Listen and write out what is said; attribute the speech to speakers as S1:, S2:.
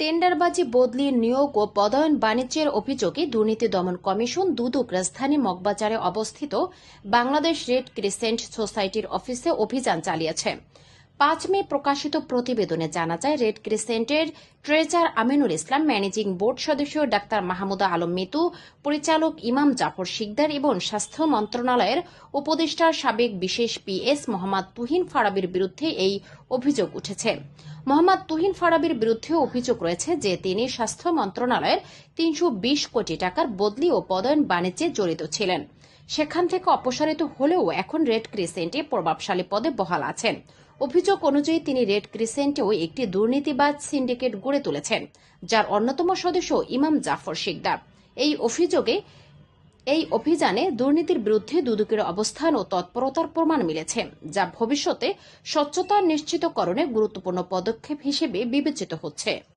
S1: চাঁদাবাজি বদলি নিয়োগ ও পদায়ন বাণিজ্যের অভিযোগে দুর্নীতি দমন কমিশন দুদক রাজধানী মগবাজারে অবস্থিত বাংলাদেশ রেড ক্রিসেন্ট সোসাইটির অফিসে অভিযান চালিয়েছে। পাঁচ মে প্রকাশিত প্রতিবেদনে জানা যায়, red ক্রিসেন্টের treasurer Aminul Islam, managing board সদস্য ডাক্তার মাহমুদা আলম মিতু, পরিচালক ইমাম জাফর শিকদার এবং স্বাস্থ্য মন্ত্রণালয়ের উপদেষ্টার সাবেক বিশেষ পিএস মোহাম্মদ তুহিন ফারাবির বিরুদ্ধে এই অভিযোগ উঠেছে। মোহাম্মদ তুহিন ফারাবির বিরুদ্ধে অভিযোগ রয়েছে যে তিনি স্বাস্থ্য মন্ত্রণালয়ের তিনশো বিশ কোটি টাকার বদলি ও পদায়ন বাণিজ্যে জড়িত ছিলেন। সেখান থেকে অপসারিত হলেও এখন রেড ক্রিসেন্টে প্রভাবশালী পদে বহাল আছেন। অভিযোগ অনুযায়ী তিনি রেড ক্রিসেন্টেও একটি দুর্নীতিবাজ সিন্ডিকেট গড়ে তুলেছেন, যার অন্যতম সদস্য ইমাম জাফর শিকদার। এই অভিযোগে এই অভিযানে দুর্নীতির বিরুদ্ধে দুদকের অবস্থান ও তৎপরতার প্রমাণ মিলেছে, যা ভবিষ্যতে স্বচ্ছতা নিশ্চিতকরণে গুরুত্বপূর্ণ পদক্ষেপ হিসেবে বিবেচিত হচ্ছে।